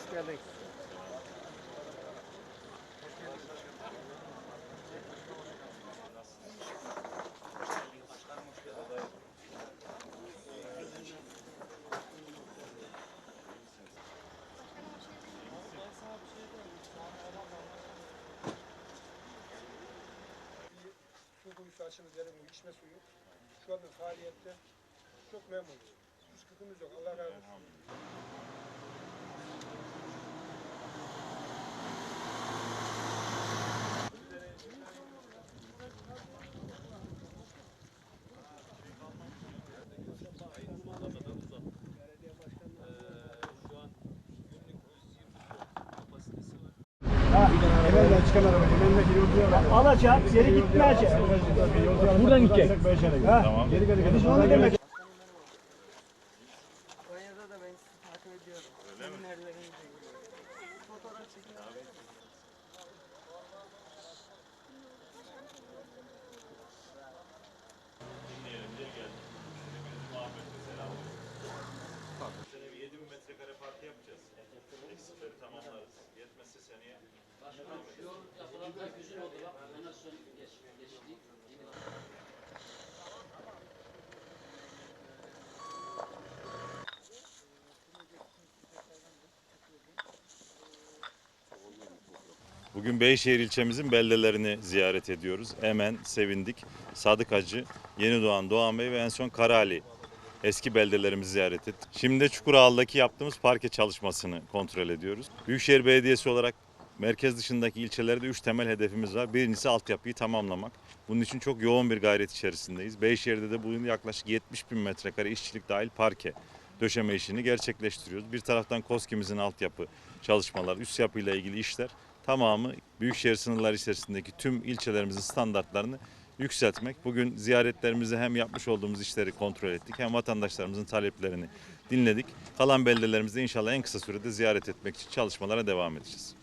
Hoş geldin. su kuyusu açıldı bu içme suyu. Şu anda faaliyette çok memnunum. Sıkıntımız yok. Allah razı olsun. Alacak, geri gitmeyecek. Buradan gidecek. Tamam. Biz onu demek. Konya'da da ben sizi takip ediyorum. Seminerlerinizi Fotoğraf çekin abi. Sene bir 7000 metrekare parti yapacağız. Tamamlarız. Yetmezse seneye Bugün Beyşehir ilçemizin beldelerini ziyaret ediyoruz. Emen, Sevindik, Sadık Hacı, Yeni Doğan, Bey ve en son Karali eski beldelerimizi ziyaret ettik. Şimdi de Çukurağlı'daki yaptığımız parke çalışmasını kontrol ediyoruz. Büyükşehir Belediyesi olarak merkez dışındaki ilçelerde 3 temel hedefimiz var. Birincisi altyapıyı tamamlamak. Bunun için çok yoğun bir gayret içerisindeyiz. Beyşehir'de de bugün yaklaşık 70 bin metrekare işçilik dahil parke döşeme işini gerçekleştiriyoruz. Bir taraftan KOSKİ'mizin altyapı çalışmaları, üst yapıyla ilgili işler tamamı Büyükşehir sınırları içerisindeki tüm ilçelerimizin standartlarını yükseltmek. Bugün ziyaretlerimizde hem yapmış olduğumuz işleri kontrol ettik hem vatandaşlarımızın taleplerini dinledik. Kalan beldelerimizde inşallah en kısa sürede ziyaret etmek için çalışmalara devam edeceğiz.